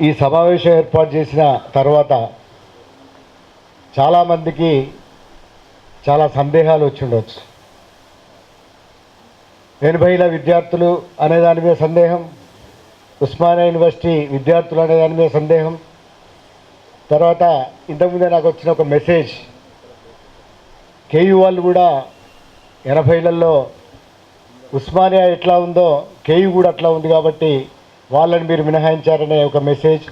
ఈ సమావేశం ఏర్పాటు చేసిన తర్వాత చాలామందికి చాలా సందేహాలు వచ్చి ఉండవచ్చు ఎనభైల విద్యార్థులు అనే దాని మీద సందేహం ఉస్మానియా యూనివర్సిటీ విద్యార్థులు అనే దాని మీద సందేహం. తర్వాత ఇంతకుముందే నాకు వచ్చిన ఒక మెసేజ్ కేయూ వాళ్ళు కూడా ఎనభైలలో ఉస్మానియా ఎట్లా ఉందో కేయూ కూడా అట్లా ఉంది కాబట్టి వాళ్ళని మీరు మినహాయించారనే ఒక మెసేజ్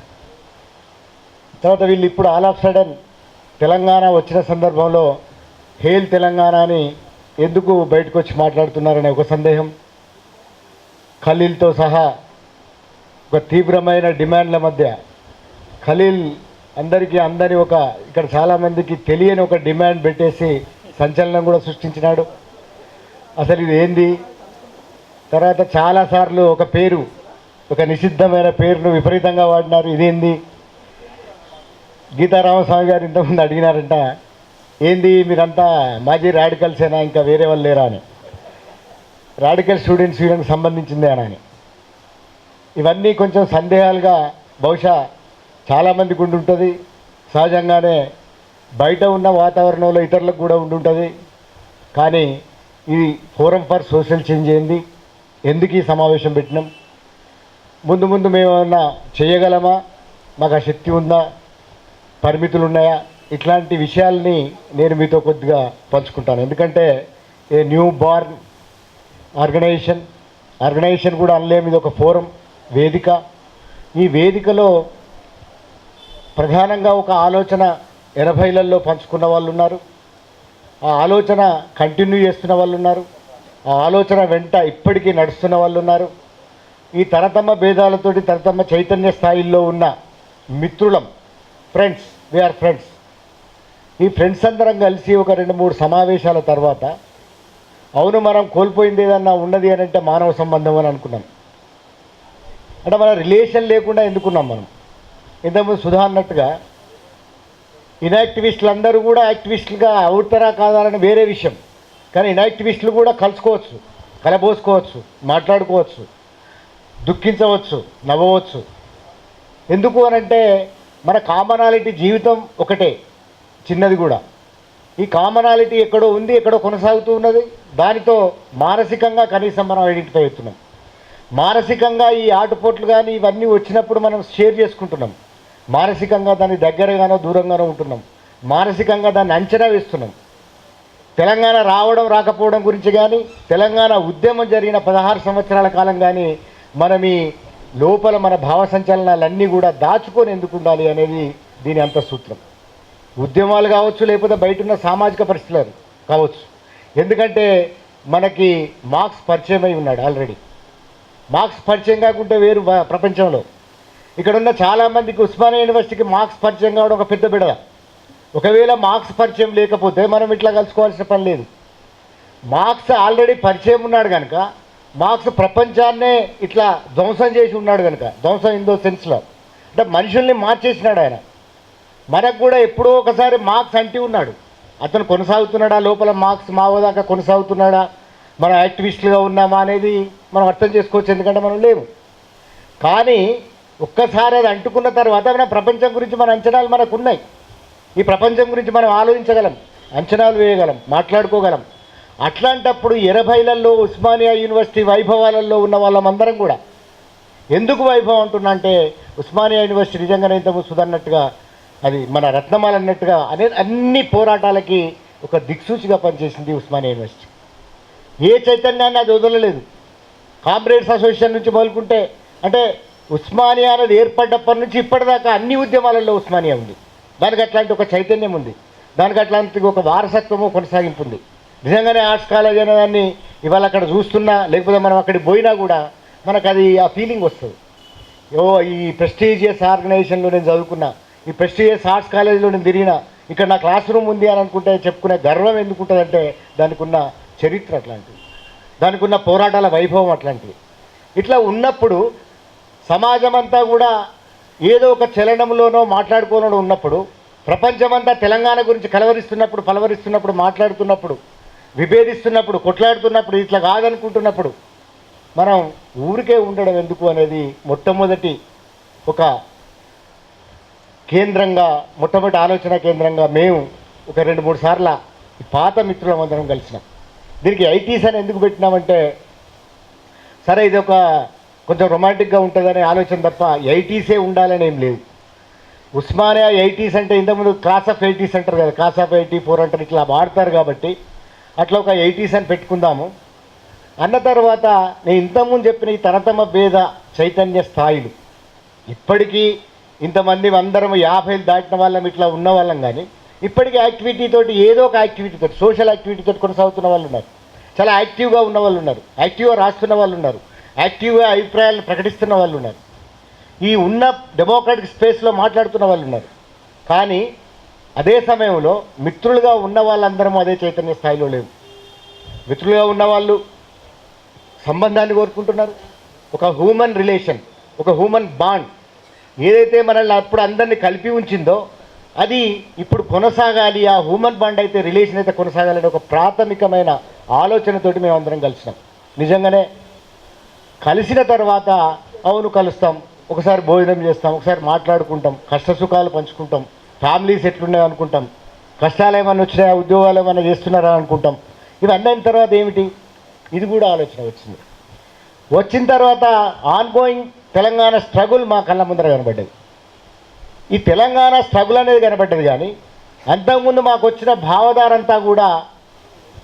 తర్వాత వీళ్ళు ఇప్పుడు ఆల్ ఆఫ్ సడన్ తెలంగాణ వచ్చిన సందర్భంలో హేల్ తెలంగాణ అని ఎందుకు బయటకు వచ్చి మాట్లాడుతున్నారనే ఒక సందేహం. ఖలీల్తో సహా ఒక తీవ్రమైన డిమాండ్ల మధ్య ఖలీల్ అందరికీ అందరి ఒక ఇక్కడ చాలామందికి తెలియని ఒక డిమాండ్ పెట్టేసి సంచలనం కూడా సృష్టించినాడు. అసలు ఇది ఏంది? తర్వాత చాలాసార్లు ఒక పేరు ఒక నిషిద్ధమైన పేరును విపరీతంగా వాడినారు. ఇదేంది? గీతారామస్వామి గారు ఇంతకుముందు అడిగినారంట ఏంది మీరంతా మాజీ రాడికల్సేనా ఇంకా వేరే వాళ్ళు లేరా? అని. రాడికల్ స్టూడెంట్స్ వీళ్ళకి సంబంధించిందేనా అని ఇవన్నీ కొంచెం సందేహాలుగా బహుశా చాలామందికి ఉండుంటుంది. సహజంగానే బయట ఉన్న వాతావరణంలో ఇతరులకు కూడా ఉండుంటుంది. కానీ ఇది ఫోరం ఫర్ సోషల్ చేంజ్ ఏంది ఎందుకు ఈ సమావేశం పెట్టినాం? ముందు ముందు మేము ఏమన్నా చేయగలమా? మాకు ఆ శక్తి ఉందా? పరిమితులు ఉన్నాయా ఇట్లాంటి విషయాల్ని నేను మీతో కొద్దిగా పంచుకుంటాను. ఎందుకంటే a new born organisation organisation కూడా అనలేము ఇది ఒక ఫోరం వేదిక. ఈ వేదికలో ప్రధానంగా ఒక ఆలోచన ఎనభైలలో పంచుకున్న వాళ్ళు ఉన్నారు ఆ ఆలోచన కంటిన్యూ చేస్తున్న వాళ్ళు ఉన్నారు ఆ ఆలోచన వెంట ఇప్పటికీ నడుస్తున్న వాళ్ళు ఉన్నారు ఈ తరతమ్మ భేదాలతోటి తరతమ్మ చైతన్య స్థాయిల్లో ఉన్న మిత్రులం ఫ్రెండ్స్ వీఆర్ ఫ్రెండ్స్ ఈ ఫ్రెండ్స్ అందరం కలిసి ఒక రెండు మూడు సమావేశాల తర్వాత అవును మనం కోల్పోయింది ఏదన్నా ఉన్నది అని అంటే మానవ సంబంధం అని అనుకున్నాం. అంటే మన రిలేషన్ లేకుండా ఎందుకున్నాం మనం? ఇంతకుముందు సుధా అన్నట్టుగా ఇనాక్టివిస్టులు అందరూ కూడా యాక్టివిస్టులుగా అవుతారా కాదా అని వేరే విషయం. కానీ ఇనాక్టివిస్టులు కూడా కలుసుకోవచ్చు కలబోసుకోవచ్చు మాట్లాడుకోవచ్చు. దుఃఖించవచ్చు నవ్వవచ్చు. ఎందుకు అనంటే మన కామనాలిటీ జీవితం ఒకటే చిన్నది కూడా. ఈ కామనాలిటీ ఎక్కడో ఉంది ఎక్కడో కొనసాగుతూ ఉన్నది. దానితో మానసికంగా కనీసం మనం ఐడెంటిఫై అవుతున్నాం. మానసికంగా ఈ ఆటుపోట్లు కానీ ఇవన్నీ వచ్చినప్పుడు మనం షేర్ చేసుకుంటున్నాం. మానసికంగా దాని దగ్గరగానో దూరంగానో ఉంటున్నాం. మానసికంగా దాన్ని అంచనా వేస్తున్నాం. తెలంగాణ రావడం రాకపోవడం గురించి కానీ తెలంగాణ ఉద్యమం జరిగిన పదహారు సంవత్సరాల కాలం కానీ మనం ఈ లోపల మన భావ సంచలనాలన్నీ కూడా దాచుకొని ఎందుకు ఉండాలి అనేది దీని అంత సూత్రం ఉద్యమాలు కావచ్చు లేకపోతే బయట ఉన్న సామాజిక పరిస్థితులు కావచ్చు. ఎందుకంటే మనకి మార్క్స్ పరిచయం అయి ఉన్నాడు ఆల్రెడీ. మార్క్స్ పరిచయం కాకుండా వేరు ప్రపంచంలో. ఇక్కడ ఉన్న చాలామందికి ఉస్మానియా యూనివర్సిటీకి మార్క్స్ పరిచయం కావడం ఒక పెద్ద బిడద ఒకవేళ మార్క్స్ పరిచయం లేకపోతే మనం ఇట్లా కలుసుకోవాల్సిన పని లేదు. మార్క్స్ ఆల్రెడీ పరిచయం ఉన్నాడు కనుక మార్క్స్ ప్రపంచాన్నే ఇట్లా ధ్వంసం చేసి ఉన్నాడు కనుక ధ్వంసం ఇందో సెన్స్లో అంటే మనుషుల్ని మార్చేసినాడు ఆయన. మనకు కూడా ఎప్పుడో ఒకసారి మార్క్స్ అంటి ఉన్నాడు. అతను కొనసాగుతున్నాడా? లోపల మార్క్స్ మావోదాకా కొనసాగుతున్నాడా? మనం యాక్టివిస్టులుగా ఉన్నామా అనేది మనం అర్థం చేసుకోవచ్చు ఎందుకంటే మనం లేము. కానీ ఒక్కసారి అది అంటుకున్న తర్వాత మన ప్రపంచం గురించి మన అంచనాలు మనకు ఉన్నాయి. ఈ ప్రపంచం గురించి మనం ఆలోచించగలం అంచనాలు వేయగలం మాట్లాడుకోగలం. అట్లాంటప్పుడు ఎనభైలలో ఉస్మానియా యూనివర్సిటీ వైభవాలలో ఉన్న వాళ్ళమందరం కూడా. ఎందుకు వైభవం అంటున్నా అంటే ఉస్మానియా యూనివర్సిటీ నిజంగానే ఇంతకు సుధన్నట్టుగా అది మన రత్నమాల అన్నట్టుగా అనే అన్ని పోరాటాలకి ఒక దిక్సూచిగా పనిచేసింది ఉస్మానియా యూనివర్సిటీ. ఏ చైతన్యాన్ని అది వదలలేదు. కామ్రేడ్స్ అసోసియేషన్ నుంచి మొదలుకుంటే అంటే ఉస్మానియా అనేది ఏర్పడ్డప్పటి నుంచి ఇప్పటిదాకా అన్ని ఉద్యమాలలో ఉస్మానియా ఉంది. దానికి అట్లాంటి ఒక చైతన్యం ఉంది. దానికి అట్లాంటి ఒక వారసత్వము కొనసాగింపు ఉంది. నిజంగానే ఆర్ట్స్ కాలేజ్ అనే దాన్ని ఇవాళ అక్కడ చూస్తున్నా లేకపోతే మనం అక్కడికి పోయినా కూడా మనకు అది ఆ ఫీలింగ్ వస్తుంది. ఓ ఈ ప్రెస్టీజియస్ ఆర్గనైజేషన్లో నేను చదువుకున్నా ఈ ప్రెస్టీజియస్ ఆర్ట్స్ కాలేజీలో నేను తిరిగినా ఇక్కడ నా క్లాస్ రూమ్ ఉంది అని అనుకుంటే చెప్పుకునే గర్వం ఎందుకుంటుందంటే దానికి ఉన్న చరిత్ర అట్లాంటిది. దానికి ఉన్న పోరాటాల వైభవం అట్లాంటిది. ఇట్లా ఉన్నప్పుడు సమాజం అంతా కూడా ఏదో ఒక చలనంలోనో మాట్లాడుకోనో ఉన్నప్పుడు ప్రపంచమంతా తెలంగాణ గురించి కలవరిస్తున్నప్పుడు పలవరిస్తున్నప్పుడు మాట్లాడుతున్నప్పుడు విభేదిస్తున్నప్పుడు కొట్లాడుతున్నప్పుడు ఇట్లా కాదనుకుంటున్నప్పుడు మనం ఊరికే ఉండడం ఎందుకు అనేది మొట్టమొదటి ఒక కేంద్రంగా మొట్టమొదటి ఆలోచన కేంద్రంగా మేము ఒక రెండు మూడు సార్ల పాత మిత్రులం అందరం కలిసినాం. దీనికి ఐటీస్ అని ఎందుకు పెట్టినామంటే సరే ఇది ఒక కొంచెం రొమాంటిక్గా ఉంటుందనే ఆలోచన తప్ప ఐటీసే ఉండాలని ఏం లేదు. ఉస్మానియా ఎయిటీస్ అంటే ఇంతకుముందు క్లాస్ ఆఫ్ ఎయిటీస్ అంటారు కదా క్లాస్ ఆఫ్ ఎయిటీ ఫోర్ అంటారు ఇట్లా వాడతారు కాబట్టి అట్లా ఒక ఎయిటీస్ అని పెట్టుకుందాము. అన్న తర్వాత నేను ఇంతకుముందు చెప్పిన ఈ తనతమ భేద చైతన్య స్థాయిలు. ఇప్పటికీ ఇంతమంది అందరం యాభై దాటిన వాళ్ళం ఇట్లా ఉన్న వాళ్ళం కానీ ఇప్పటికీ యాక్టివిటీ తోటి ఏదో ఒక యాక్టివిటీ తోటి సోషల్ యాక్టివిటీ తోటి కొనసాగుతున్న వాళ్ళు ఉన్నారు. చాలా యాక్టివ్గా ఉన్న వాళ్ళు ఉన్నారు. యాక్టివ్గా రాస్తున్న వాళ్ళు ఉన్నారు. యాక్టివ్గా అభిప్రాయాలను ప్రకటిస్తున్న వాళ్ళు ఉన్నారు. ఈ ఉన్న డెమోక్రాటిక్ స్పేస్లో మాట్లాడుతున్న వాళ్ళు ఉన్నారు. కానీ అదే సమయంలో మిత్రులుగా ఉన్న వాళ్ళందరం అదే చైతన్య స్థాయిలో లేవు. మిత్రులుగా ఉన్న వాళ్ళు సంబంధాన్ని కోరుకుంటున్నారు. ఒక హ్యూమన్ రిలేషన్ ఒక హ్యూమన్ బాండ్ ఏదైతే మనల్ని అప్పుడు అందరినీ కలిపి ఉంచిందో అది ఇప్పుడు కొనసాగాలి ఆ హ్యూమన్ బాండ్ అయితే రిలేషన్ అయితే కొనసాగాలని ఒక ప్రాథమికమైన ఆలోచనతోటి మేము అందరం కలిసినాం. నిజంగానే కలిసిన తర్వాత అవును కలుస్తాం ఒకసారి భోజనం చేస్తాం ఒకసారి మాట్లాడుకుంటాం కష్టసుఖాలు పంచుకుంటాం ఫ్యామిలీస్ ఎట్లున్నాయి అనుకుంటాం? కష్టాలు ఏమైనా వచ్చినాయా? ఉద్యోగాలు ఏమైనా చేస్తున్నారా అనుకుంటాం? ఇవన్నీ అయిన తర్వాత ఏమిటి? ఇది కూడా ఆలోచన వచ్చింది. వచ్చిన తర్వాత ఆన్ గోయింగ్ తెలంగాణ స్ట్రగుల్ మా కళ్ళ ముందర కనబడ్డది. ఈ తెలంగాణ స్ట్రగుల్ అనేది కనబడ్డది కానీ అంతకుముందు మాకు వచ్చిన భావధారంతా కూడా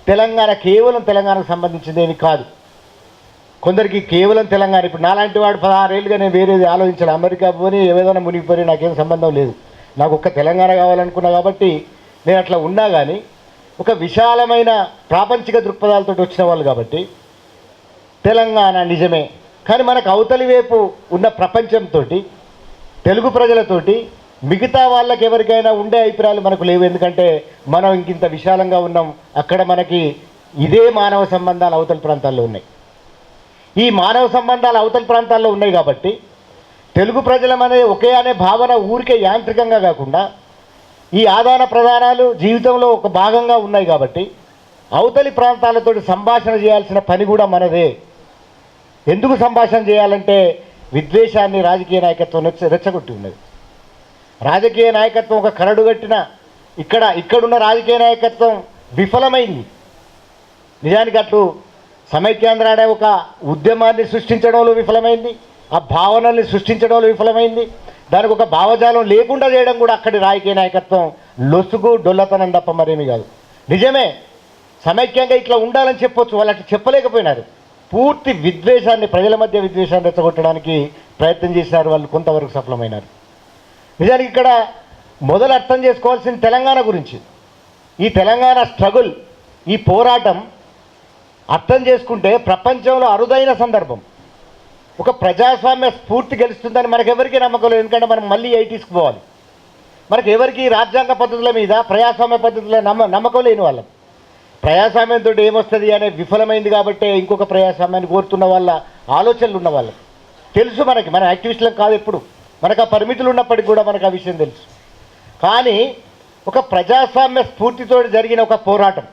తెలంగాణ కేవలం తెలంగాణకు సంబంధించిందేమి కాదు. కొందరికి కేవలం తెలంగాణ. ఇప్పుడు నాలాంటి వాడు పదహారేళ్ళుగా నేను వేరేది ఆలోచించాను అమెరికా పోని ఏదైనా మునిగిపోయి నాకేం సంబంధం లేదు. నాకు ఒక్క తెలంగాణ కావాలనుకున్నా కాబట్టి నేను అట్లా ఉన్నా కానీ ఒక విశాలమైన ప్రాపంచిక దృక్పథాలతో వచ్చిన వాళ్ళు కాబట్టి తెలంగాణ నిజమే. కానీ మనకు అవతలి వైపు ఉన్న ప్రపంచంతో తెలుగు ప్రజలతోటి మిగతా వాళ్ళకి ఎవరికైనా ఉండే అభిప్రాయాలు మనకు లేవు. ఎందుకంటే మనం ఇంకింత విశాలంగా ఉన్నాం. అక్కడ మనకి ఇదే మానవ సంబంధాలు అవతల ప్రాంతాల్లో ఉన్నాయి. ఈ మానవ సంబంధాలు అవతల ప్రాంతాల్లో ఉన్నాయి కాబట్టి తెలుగు ప్రజలమనే ఒకే అనే భావన ఊరికే యాంత్రికంగా కాకుండా ఈ ఆదాన ప్రదానాలు జీవితంలో ఒక భాగంగా ఉన్నాయి కాబట్టి అవతలి ప్రాంతాలతో సంభాషణ చేయాల్సిన పని కూడా మనదే. ఎందుకు సంభాషణ చేయాలంటే విద్వేషాన్ని రాజకీయ నాయకత్వం రెచ్చ రెచ్చగొట్టి ఉన్నది రాజకీయ నాయకత్వం ఒక కరడుగట్టిన ఇక్కడ ఇక్కడున్న రాజకీయ నాయకత్వం విఫలమైంది. నిజానికి అట్లు సమైక్యాంధ్ర అనే ఒక ఉద్యమాన్ని సృష్టించడంలో విఫలమైంది. ఆ భావనల్ని సృష్టించడంలో విఫలమైంది. దానికి ఒక భావజాలం లేకుండా చేయడం కూడా అక్కడి రాజకీయ నాయకత్వం లొసుగు డొల్లతనం తప్ప మరేమీ కాదు. నిజమే సమైక్యంగా ఇట్లా ఉండాలని చెప్పొచ్చు వాళ్ళు అట్లా చెప్పలేకపోయినారు. పూర్తి విద్వేషాన్ని ప్రజల మధ్య విద్వేషాన్ని రెచ్చగొట్టడానికి ప్రయత్నం చేశారు వాళ్ళు కొంతవరకు సఫలమైనారు. నిజానికి ఇక్కడ మొదలు అర్థం చేసుకోవాల్సిన తెలంగాణ గురించి. ఈ తెలంగాణ స్ట్రగుల్ ఈ పోరాటం అర్థం చేసుకుంటే ప్రపంచంలో అరుదైన సందర్భం. ఒక ప్రజాస్వామ్య స్ఫూర్తి గెలుస్తుందని మనకెవరికి నమ్మకం లేదు. ఎందుకంటే మనం మళ్ళీ ఎయిటీస్కి పోవాలి. మనకి ఎవరికి రాజ్యాంగ పద్ధతుల మీద ప్రజాస్వామ్య పద్ధతుల నమ్మ నమ్మకం లేని వాళ్ళం. ప్రజాస్వామ్యంతో ఏమొస్తుంది అనే విఫలమైంది కాబట్టి ఇంకొక ప్రజాస్వామ్యాన్ని కోరుతున్న వాళ్ళ ఆలోచనలు ఉన్న వాళ్ళం. తెలుసు మనకి మన యాక్టివిస్టులకు కాదు ఎప్పుడు. మనకు ఆ పరిమితులు ఉన్నప్పటికీ కూడా మనకు ఆ విషయం తెలుసు. కానీ ఒక ప్రజాస్వామ్య స్ఫూర్తితో జరిగిన ఒక పోరాటం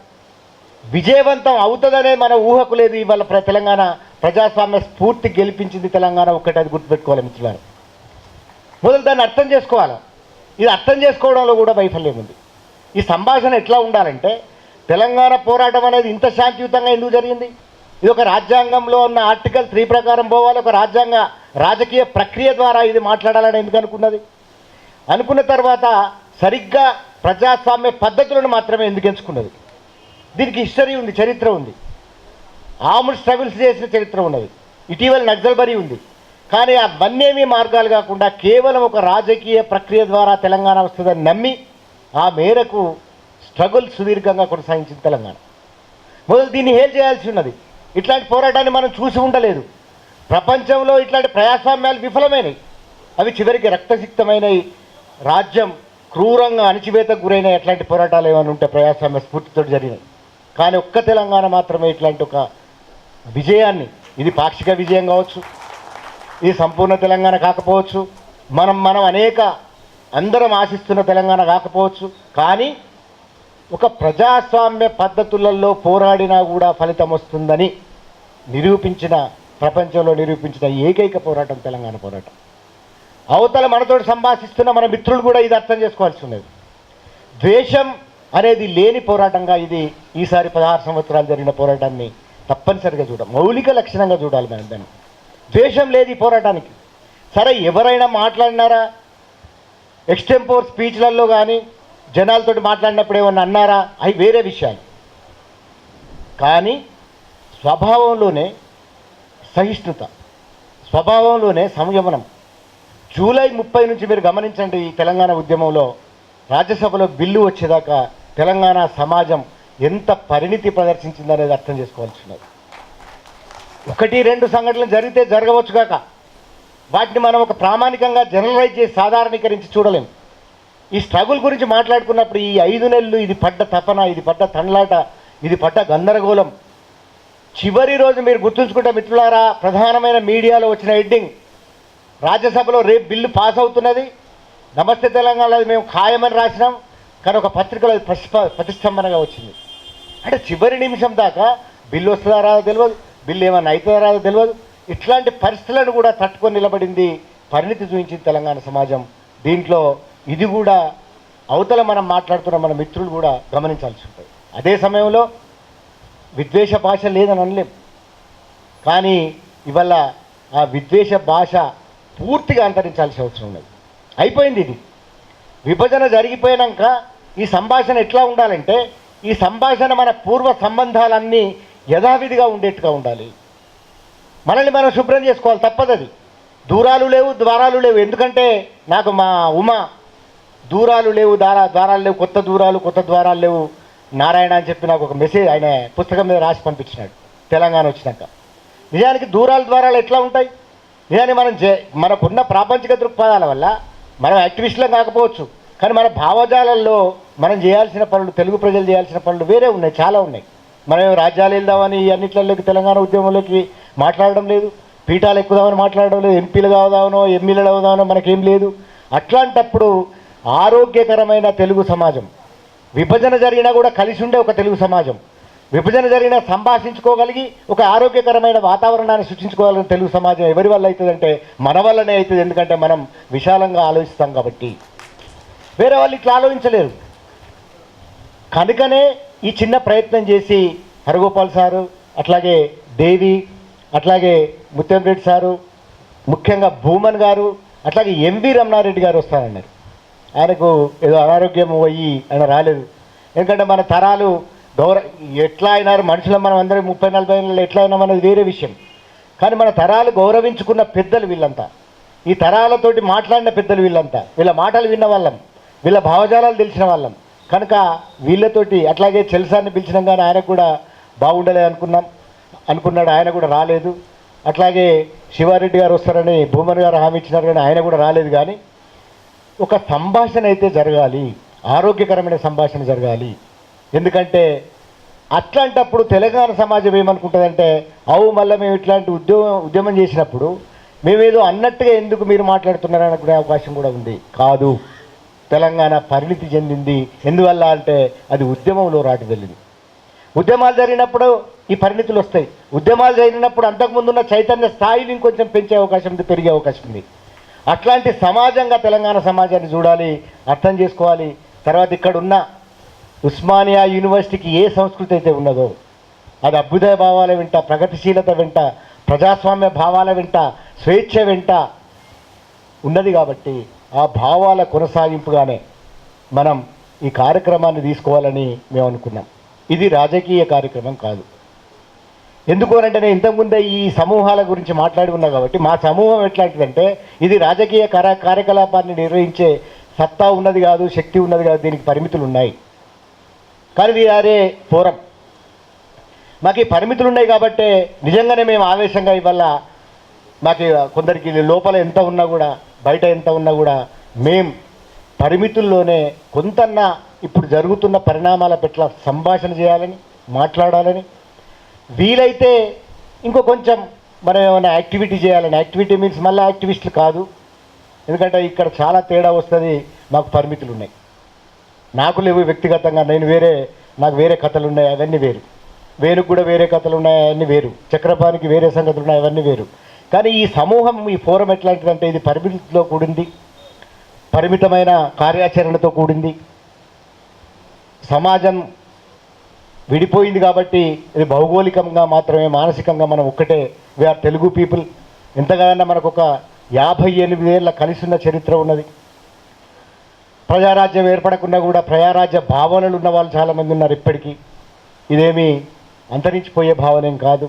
విజయవంతం అవుతుందనే మన ఊహకు లేదు ఇవాళ ప్ర- తెలంగాణ ప్రజాస్వామ్య స్ఫూర్తి గెలిపించింది తెలంగాణ ఒక్కటి అది గుర్తుపెట్టుకోవాలి మిత్రులారు. మొదలు దాన్ని అర్థం చేసుకోవాలి? ఇది అర్థం చేసుకోవడంలో కూడా వైఫల్యం ఉంది. ఈ సంభాషణ ఎట్లా ఉండాలంటే తెలంగాణ పోరాటం అనేది ఇంత శాంతియుతంగా ఎందుకు జరిగింది? ఇది ఒక రాజ్యాంగంలో ఉన్న ఆర్టికల్ త్రీ ప్రకారం పోవాలి ఒక రాజ్యాంగ రాజకీయ ప్రక్రియ ద్వారా ఇది మాట్లాడాలని ఎందుకు అనుకున్నది? అనుకున్న తర్వాత సరిగ్గా ప్రజాస్వామ్య పద్ధతులను మాత్రమే ఎందుకు ఎంచుకున్నది? దీనికి హిస్టరీ ఉంది చరిత్ర ఉంది. ఆముడ్ స్ట్రగుల్స్ చేసిన చరిత్ర ఉన్నది. ఇటీవల నక్సల్బరీ ఉంది. కానీ అవన్నేమీ మార్గాలు కాకుండా కేవలం ఒక రాజకీయ ప్రక్రియ ద్వారా తెలంగాణ వస్తుందని నమ్మి ఆ మేరకు స్ట్రగుల్ సుదీర్ఘంగా కొనసాగించింది తెలంగాణ. మొదలు దీన్ని హేల్ చేయాల్సి ఉన్నది. ఇట్లాంటి పోరాటాన్ని మనం చూసి ఉండలేదు. ప్రపంచంలో ఇట్లాంటి ప్రజాస్వామ్యాలు విఫలమైనవి. అవి చివరికి రక్తసిక్తమైనవి. రాజ్యం క్రూరంగా అణిచివేతకు గురైన ఎట్లాంటి పోరాటాలు ఏమైనా ఉంటే ప్రజాస్వామ్య స్ఫూర్తితో జరిగినాయి. కానీ ఒక్క తెలంగాణ మాత్రమే ఇట్లాంటి ఒక విజయాన్ని. ఇది పాక్షిక విజయం కావచ్చు. ఇది సంపూర్ణ తెలంగాణ కాకపోవచ్చు. మనం మనం అనేక అందరం ఆశిస్తున్న తెలంగాణ కాకపోవచ్చు. కానీ ఒక ప్రజాస్వామ్య పద్ధతులలో పోరాడినా కూడా ఫలితం వస్తుందని నిరూపించిన ప్రపంచంలో నిరూపించిన ఏకైక పోరాటం తెలంగాణ పోరాటం. అవతల మనతోటి సంభాషిస్తున్న మన మిత్రులు కూడా ఇది అర్థం చేసుకోవాల్సి ఉన్నది. ద్వేషం అనేది లేని పోరాటంగా ఇది ఈసారి పదహారు సంవత్సరాలు జరిగిన పోరాటాన్ని తప్పనిసరిగా చూడాలి మౌలిక లక్షణంగా చూడాలి మనం దాన్ని. ద్వేషం లేదు ఈ పోరాటానికి. సరే ఎవరైనా మాట్లాడినారా? ఎక్స్టెంపోర్ స్పీచ్లలో కానీ జనాలతోటి మాట్లాడినప్పుడు ఏమన్నా అన్నారా? అవి వేరే విషయాలు. కానీ స్వభావంలోనే సహిష్ణుత స్వభావంలోనే సంయమనం. జూలై ముప్పై నుంచి మీరు గమనించండి ఈ తెలంగాణ ఉద్యమంలో రాజ్యసభలో బిల్లు వచ్చేదాకా తెలంగాణ సమాజం ఎంత పరిణితి ప్రదర్శించిందనేది అర్థం చేసుకోవాల్సినది. ఒకటి రెండు సంఘటనలు జరిగితే జరగవచ్చు కాక వాటిని మనం ఒక ప్రామాణికంగా జనరలైజ్ చేసి సాధారణీకరించి చూడలేం. ఈ స్ట్రగుల్ గురించి మాట్లాడుకున్నప్పుడు ఈ ఐదు నెలలు ఇది పడ్డ తపన ఇది పడ్డ తండ్లాట ఇది పడ్డ గందరగోళం. చివరి రోజు మీరు గుర్తుంచుకుంటే మిత్రులారా ప్రధానమైన మీడియాలో వచ్చిన హెడ్డింగ్ రాజ్యసభలో రేపు బిల్లు పాస్ అవుతున్నది. నమస్తే తెలంగాణలో అది మేము ఖాయమని రాసినాం కానీ ఒక పత్రికలో అది ప్రతిష్టంభనగా వచ్చింది. అంటే చివరి నిమిషం దాకా బిల్లు వస్తుందా రాదో తెలియదు బిల్లు ఏమైనా అవుతుందా రాదో తెలియదు ఇట్లాంటి పరిస్థితులను కూడా తట్టుకొని నిలబడింది పరిణితి చూపించింది తెలంగాణ సమాజం. దీంట్లో ఇది కూడా అవతల మనం మాట్లాడుతున్న మన మిత్రులు కూడా గమనించాల్సి ఉంటుంది. అదే సమయంలో విద్వేష భాష లేదని అనలేం. కానీ ఇవాళ ఆ విద్వేష భాష పూర్తిగా అంతరించాల్సిన అవసరం ఉన్నది. అయిపోయింది ఇది. విభజన జరిగిపోయాక ఈ సంభాషణ ఎట్లా ఉండాలంటే ఈ సంభాషణ మన పూర్వ సంబంధాలన్నీ యథావిధిగా ఉండేట్టుగా ఉండాలి. మనల్ని మనం శుభ్రం చేసుకోవాలి తప్పదది. దూరాలు లేవు ద్వారాలు లేవు. ఎందుకంటే నాకు మా ఉమ దూరాలు లేవు దారా ద్వారాలు లేవు కొత్త దూరాలు కొత్త ద్వారాలు లేవు. నారాయణ అని చెప్పి నాకు ఒక మెసేజ్ ఆయన పుస్తకం మీద రాసి పంపించినాడు తెలంగాణ వచ్చినాక. నిజానికి దూరాల ద్వారాలు ఎట్లా ఉంటాయి? నిజానికి మనం జే మనకున్న ప్రాపంచిక దృక్పథాల వల్ల మనం యాక్టివిస్ట్లం కాకపోవచ్చు. కానీ మన భావజాలంలో మనం చేయాల్సిన పనులు తెలుగు ప్రజలు చేయాల్సిన పనులు వేరే ఉన్నాయి చాలా ఉన్నాయి. మనం రాజ్యాలు వెళ్దామని అన్నిట్లలోకి తెలంగాణ ఉద్యమంలోకి మాట్లాడడం లేదు. పీఠాలు ఎక్కుదామని మాట్లాడడం లేదు. ఎంపీలు కావదామనో ఎమ్మెల్యేలు అవుదామనో మనకేం లేదు. అట్లాంటప్పుడు ఆరోగ్యకరమైన తెలుగు సమాజం విభజన జరిగినా కూడా కలిసి ఉండే ఒక తెలుగు సమాజం విభజన జరిగినా సంభాషించుకోగలిగి ఒక ఆరోగ్యకరమైన వాతావరణాన్ని సృష్టించుకోగలిగిన తెలుగు సమాజం ఎవరి వల్ల అవుతుందంటే మన వల్లనే అవుతుంది. ఎందుకంటే మనం విశాలంగా ఆలోచిస్తాం కాబట్టి. వేరే వాళ్ళు ఇట్లా ఆలోచించలేరు. కనుకనే ఈ చిన్న ప్రయత్నం చేసి హరగోపాల్ సారు అట్లాగే దేవి అట్లాగే ముత్యంరెడ్డి సారు ముఖ్యంగా భూమన్ గారు అట్లాగే ఎంవి రమణారెడ్డి గారు వస్తారన్నారు. ఆయనకు ఏదో అనారోగ్యం అయ్యి ఆయన రాలేదు. ఎందుకంటే మన తరాలు గౌరవ ఎట్లా అయినారు మనుషులు మనం అందరం ముప్పై నలభై నెలలు ఎట్లా అయినాం అనేది వేరే విషయం. కానీ మన తరాలు గౌరవించుకున్న పెద్దలు వీళ్ళంతా. ఈ తరాలతోటి మాట్లాడిన పెద్దలు వీళ్ళంతా. వీళ్ళ మాటలు విన్న వాళ్ళం. వీళ్ళ భావజాలాలు తెలిసిన వాళ్ళం. కనుక వీళ్ళతోటి అట్లాగే చెల్సాన్ని పిలిచినాం కానీ ఆయన కూడా బాగుండలే అనుకున్నాం. అనుకున్నాడు ఆయన కూడా రాలేదు. అట్లాగే శివారెడ్డి గారు వస్తారని భూమన్ గారు హామీ ఇచ్చినారు కానీ ఆయన కూడా రాలేదు కానీ ఒక సంభాషణ అయితే జరగాలి. ఆరోగ్యకరమైన సంభాషణ జరగాలి. ఎందుకంటే అట్లాంటప్పుడు తెలంగాణ సమాజం ఏమనుకుంటుందంటే అవు మళ్ళీ మేము ఇట్లాంటి ఉద్యమం ఉద్యమం చేసినప్పుడు మేమేదో అన్నట్టుగా ఎందుకు మీరు మాట్లాడుతున్నారని కూడా అవకాశం కూడా ఉంది. కాదు. తెలంగాణ పరిణితి చెందింది. ఎందువల్ల అంటే అది ఉద్యమంలో రాటి వెళ్ళింది ఉద్యమాలు జరిగినప్పుడు ఈ పరిణితులు వస్తాయి. ఉద్యమాలు జరిగినప్పుడు అంతకుముందున్న చైతన్య స్థాయిని ఇంకొంచెం పెంచే అవకాశం ఉంది పెరిగే అవకాశం ఉంది. అట్లాంటి సమాజంగా తెలంగాణ సమాజాన్ని చూడాలి అర్థం చేసుకోవాలి. తర్వాత ఇక్కడ ఉన్న ఉస్మానియా యూనివర్సిటీకి ఏ సంస్కృతి అయితే ఉన్నదో అది అభ్యుదయ భావాల వెంట ప్రగతిశీలత వెంట ప్రజాస్వామ్య భావాల వెంట స్వేచ్ఛ వెంట ఉన్నది కాబట్టి ఆ భావాల కొనసాగింపుగానే మనం ఈ కార్యక్రమాన్ని తీసుకోవాలని మేము అనుకున్నాం. ఇది రాజకీయ కార్యక్రమం కాదు. ఎందుకు అంటే నేను ఇంతకుముందే ఈ సమూహాల గురించి మాట్లాడి ఉన్నా కాబట్టి మా సమూహం ఎట్లాంటిదంటే ఇది రాజకీయ కార్య కార్యకలాపాన్ని నిర్వహించే సత్తా ఉన్నది కాదు శక్తి ఉన్నది కాదు దీనికి పరిమితులు ఉన్నాయి. కానీ వీఆర్ఏ ఫోరం. మాకు ఈ పరిమితులు ఉన్నాయి కాబట్టే నిజంగానే మేము ఆవేశంగా ఇవల్ల మాకు కొందరికి లోపల ఎంత ఉన్నా కూడా బయట ఎంత ఉన్నా కూడా మేం పరిమితుల్లోనే కొంతన్నా ఇప్పుడు జరుగుతున్న పరిణామాల పట్ల సంభాషణ చేయాలని మాట్లాడాలని వీలైతే ఇంకో కొంచెం మనం ఏమైనా యాక్టివిటీ చేయాలని యాక్టివిటీ మీన్స్ మళ్ళీ యాక్టివిస్టులు కాదు. ఎందుకంటే ఇక్కడ చాలా తేడా వస్తుంది మాకు పరిమితులు ఉన్నాయి నాకు లేవు వ్యక్తిగతంగా నేను వేరే నాకు వేరే కథలు ఉన్నాయి అవన్నీ వేరు. వేరుకు కూడా వేరే కథలు ఉన్నాయి అవన్నీ వేరు. చక్రపాణికి వేరే సంగతులు ఉన్నాయి అవన్నీ వేరు. కానీ ఈ సమూహం ఈ ఫోరం ఎట్లాంటిదంటే ఇది పరిమితితో కూడింది. పరిమితమైన కార్యాచరణతో కూడింది. సమాజం విడిపోయింది కాబట్టి ఇది భౌగోళికంగా మాత్రమే మానసికంగా మనం ఒక్కటే. వీఆర్ తెలుగు పీపుల్ ఎంతగానన్నా మనకు ఒక యాభై ఎనిమిది ఏళ్ళ చరిత్ర ఉన్నది. ప్రజారాజ్యం ఏర్పడకుండా కూడా ప్రజారాజ్య భావనలు ఉన్న వాళ్ళు చాలామంది ఉన్నారు ఇప్పటికీ. ఇదేమీ అంతరించిపోయే భావనేం కాదు.